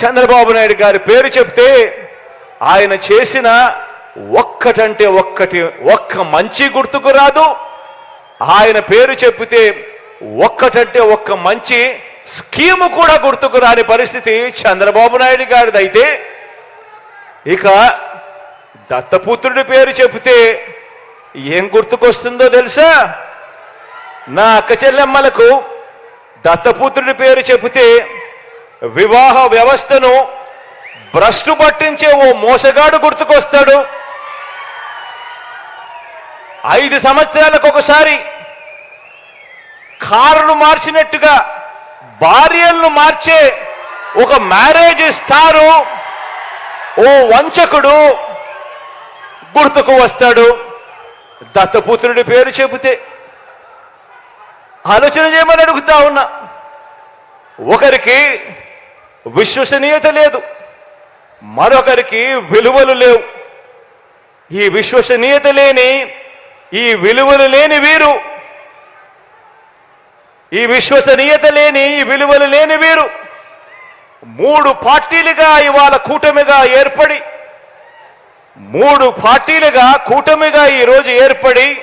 చంద్రబాబు నాయుడు గారి పేరు చెప్తే ఆయన చేసిన ఒక్కటంటే ఒక్కటి ఒక్క మంచి గుర్తుకు రాదు. ఆయన పేరు చెప్తే ఒక్కటంటే ఒక్క మంచి స్కీము కూడా గుర్తుకు రాని పరిస్థితి చంద్రబాబు నాయుడు గారిదైతే. ఇక దత్తపుత్రుడి పేరు చెబితే ఏం గుర్తుకొస్తుందో తెలుసా? నా అక్క చెల్లెమ్మలకు దత్తపుత్రుడి పేరు చెబితే వివాహ వ్యవస్థను భ్రష్టు పట్టించే ఓ మోసగాడు గుర్తుకొస్తాడు. ఐదు సంవత్సరాలకు ఒకసారి కారును మార్చినట్టుగా భార్యలను మార్చే ఒక మ్యారేజ్ ఇస్తారు ఓ వంచకుడు గుర్తుకు వస్తాడు. దత్తపుత్రుడి పేరు చెబితే ఆలోచన చేయమని అడుగుతా ఉన్నా. ఒకరికి విశ్వసనీయత లేదు. మరొకరికి విలువలు లేవు. ఈ విశ్వసనీయత లేని ఈ విలువలు లేని వీరు. ఈ విశ్వసనీయత లేని ఈ విలువలు లేని వీరు. మూడు పార్టీలుగా ఇవాళ కూటమిగా ఏర్పడి మూడు పార్టీలుగా కూటమిగా ఈరోజు ఏర్పడి